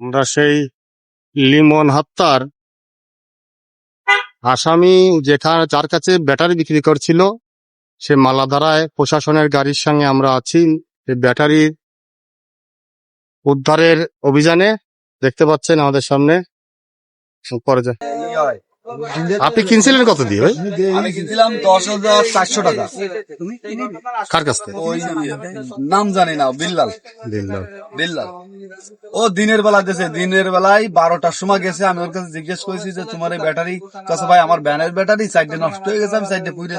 আমরা সেই লিমন হত্যার আসামি যেখানে, যার কাছে ব্যাটারি বিক্রি করছিল, সে মালাধারায় প্রশাসনের গাড়ির সঙ্গে আমরা আছি। ব্যাটারি উদ্ধারের অভিযানে দেখতে পাচ্ছেন আমাদের সামনে। পরে যা- আপনি কিনছিলেন কত দিয়ে ভাই? আমি কিনছিলাম দশ হাজার চারশো টাকা। কার কাছ থেকে? নাম জানি না বিল্লাল। দিল্লাল। বিল্লাল। ও দিনের বেলা গেছে দিনের বেলায় বারোটার সময় গেছে আমি ওর কাছে জিজ্ঞেস করেছি যে তোমার এই ব্যাটারি কাছে ভাই আমার ব্যানের ব্যাটারি সাইডে নষ্ট হয়ে গেছে আমি সাইডে পুড়ে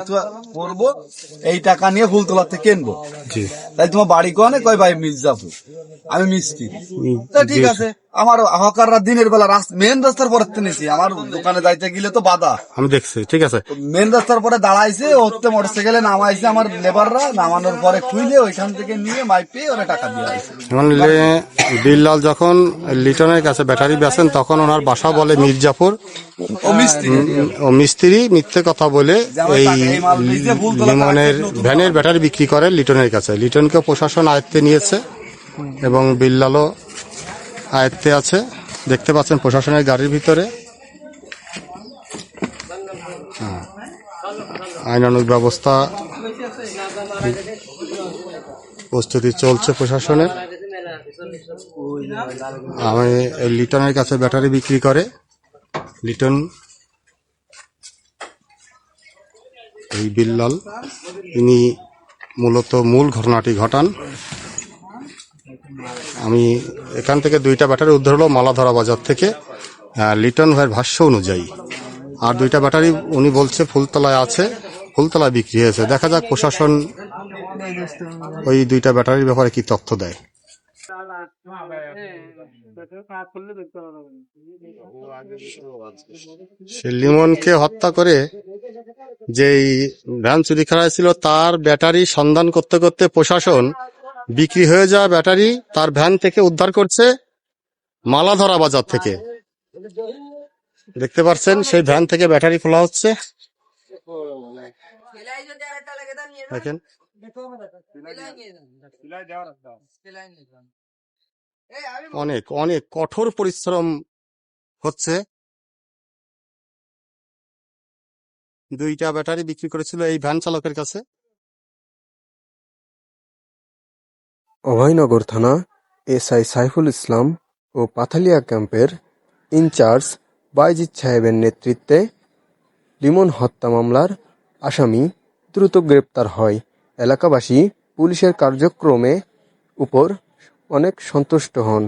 করব এই টাকা নিয়ে ফুলতলা থেকে কিনবো। তাই তোমার বাড়ি কোনে? কয় ভাই মির্জাপুর। আমি তা ঠিক আছে। আমার হকাররা দিনের বেলা মেন রাস্তার পরে নিয়েছি আমার দোকানে যাইতে গেলে তো বাধা। আমি দেখছি ঠিক আছে। মেন রাস্তার পরে দাঁড়াইছে ওতে মোটরসাইকেলে নামাইছে আমার লেবাররা নামানোর পরে খুইলে ওইখান থেকে নিয়ে মাইপে ওরা টাকা দিয়ে লে- বিল্লাল যখন লিটনের কাছে ব্যাটারি বেচেন তখন ওনার বাসা বলে মির্জাপুর। ও মিস্ত্রি। মিথ্যে কথা বলে এই লিমনের ভ্যানের ব্যাটারি বিক্রি করে লিটনের কাছে। লিটনকে প্রশাসন আয়ত্তে নিয়েছে এবং বিল্লালও আয়ত্তে আছে। দেখতে পাচ্ছেন প্রশাসনের গাড়ির ভিতরে। হ্যাঁ। আইনানুগ ব্যবস্থা প্রস্তুতি চলছে প্রশাসনের। আমি লিটনের কাছে ব্যাটারি বিক্রি করে। লিটন। এই বিল্লাল। ইনি মূলত মূল ঘটনাটি ঘটান। আমি এখান থেকে দুইটা ব্যাটারি উদ্ধার হলো মালাধরা বাজার থেকে লিটন ভাইয়ের ভাষ্য অনুযায়ী। আর দুইটা ব্যাটারি উনি বলছে ফুলতলায় আছে, ফুলতলায় বিক্রি হয়েছে। দেখা যাক প্রশাসন ওই দুইটা ব্যাটারির ব্যাপারে কি তথ্য দেয়। সে লিমনকে হত্যা করে যেই ভ্যান চুরি করা ছিল তার ব্যাটারি সন্ধান করতে করতে প্রশাসন বিক্রি হয়ে যাওয়া ব্যাটারি তার ভ্যান থেকে উদ্ধার করছে মালাধরা বাজার থেকে। দেখতে পাচ্ছেন, সেই ভ্যান থেকে ব্যাটারি খোলা হচ্ছে। দেখেন। অনেক অনেক কঠোর পরিশ্রম হচ্ছে। দুইটা ব্যাটারি বিক্রি করেছিল এই ভ্যান চালকের কাছে। অভয়নগর থানা, এসআই সাইফুল ইসলাম ও পাথালিয়া ক্যাম্পের ইনচার্জ বাইজিৎ সাহেবের নেতৃত্বে লিমন হত্যা মামলার আসামি দ্রুত গ্রেপ্তার হয়। এলাকাবাসী পুলিশের কার্যক্রমে উপর অনেক সন্তুষ্ট হন।